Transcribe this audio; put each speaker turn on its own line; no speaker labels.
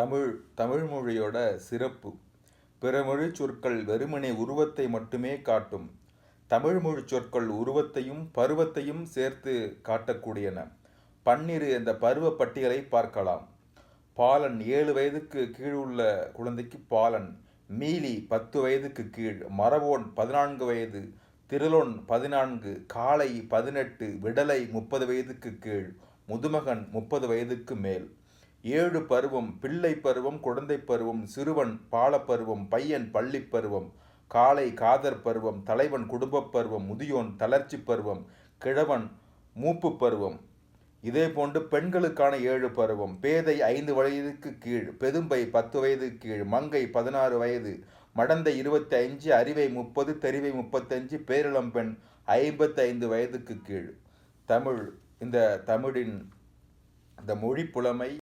தமிழ் தமிழ் மொழியோட சிறப்பு. பிற மொழி சொற்கள் வெறுமனே உருவத்தை மட்டுமே காட்டும். தமிழ் மொழி சொற்கள் உருவத்தையும் பருவத்தையும் சேர்த்து காட்டக்கூடியன. பன்னிரு என்ற பருவ பட்டியலை பார்க்கலாம். பாலன் ஏழு வயதுக்கு கீழ் உள்ள குழந்தைக்கு பாலன் மீலி பத்து வயதுக்கு கீழ் மரவோன் பதினான்கு வயது திருளொன் பதினான்கு காளை பதினெட்டு விடலை முப்பது வயதுக்கு கீழ் முதுமகன் முப்பது வயதுக்கு மேல். ஏழு பருவம் பிள்ளை பருவம் குழந்தை பருவம் சிறுவன் பாலப்பருவம் பையன் பள்ளி பருவம் காலை காதர் பருவம் தலைவன் குடும்பப் பருவம் முதியோன் தளர்ச்சி பருவம் கிழவன் மூப்பு பருவம். இதே போன்று பெண்களுக்கான ஏழு பருவம் பேதை ஐந்து வயதுக்கு கீழ் பெதும்பை பத்து வயது கீழ் மங்கை பதினாறு வயது மடந்தை இருபத்தி அஞ்சு அறிவை முப்பது தெரிவை முப்பத்தஞ்சு பேரிளம்பெண் ஐம்பத்தி ஐந்து வயதுக்கு கீழ். தமிழ் இந்த தமிழின் இந்த மொழி புலமை